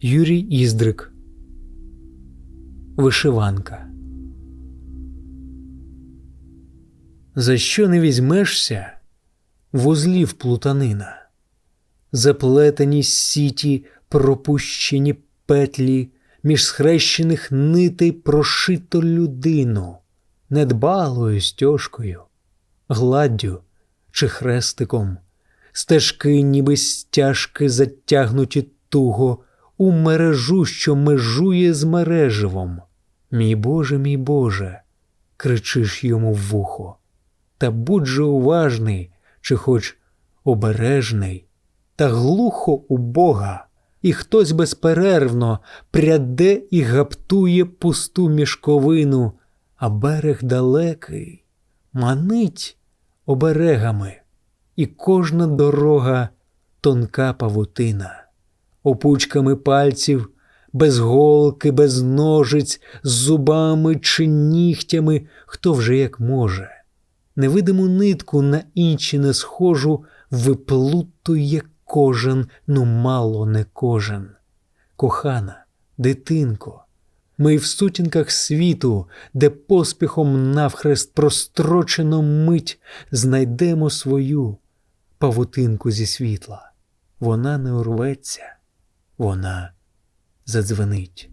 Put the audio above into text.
Юрій Іздрик. Вишиванка. За що не візьмешся, вузлів плутанина, заплетені сіті, пропущені петлі, між схрещених нитей прошито людину, недбалою стяжкою, гладдю чи хрестиком, стежки, ніби стяжки затягнуті туго у мережу, що межує з мереживом. Мій Боже, мій Боже, кричиш йому в вухо. Та будь же уважний, чи хоч обережний, та глухо у Бога, і хтось безперервно пряде і гаптує пусту мішковину, а берег далекий манить оберегами, і кожна дорога тонка павутина, опучками пальців, без голки, без ножиць, з зубами чи нігтями, хто вже як може. Невидиму нитку на інші не схожу виплутує кожен, ну мало не кожен. Кохана, дитинко, ми в сутінках світу, де поспіхом навхрест прострочено мить, знайдемо свою павутинку зі світла. Вона не урветься, вона задзвенить.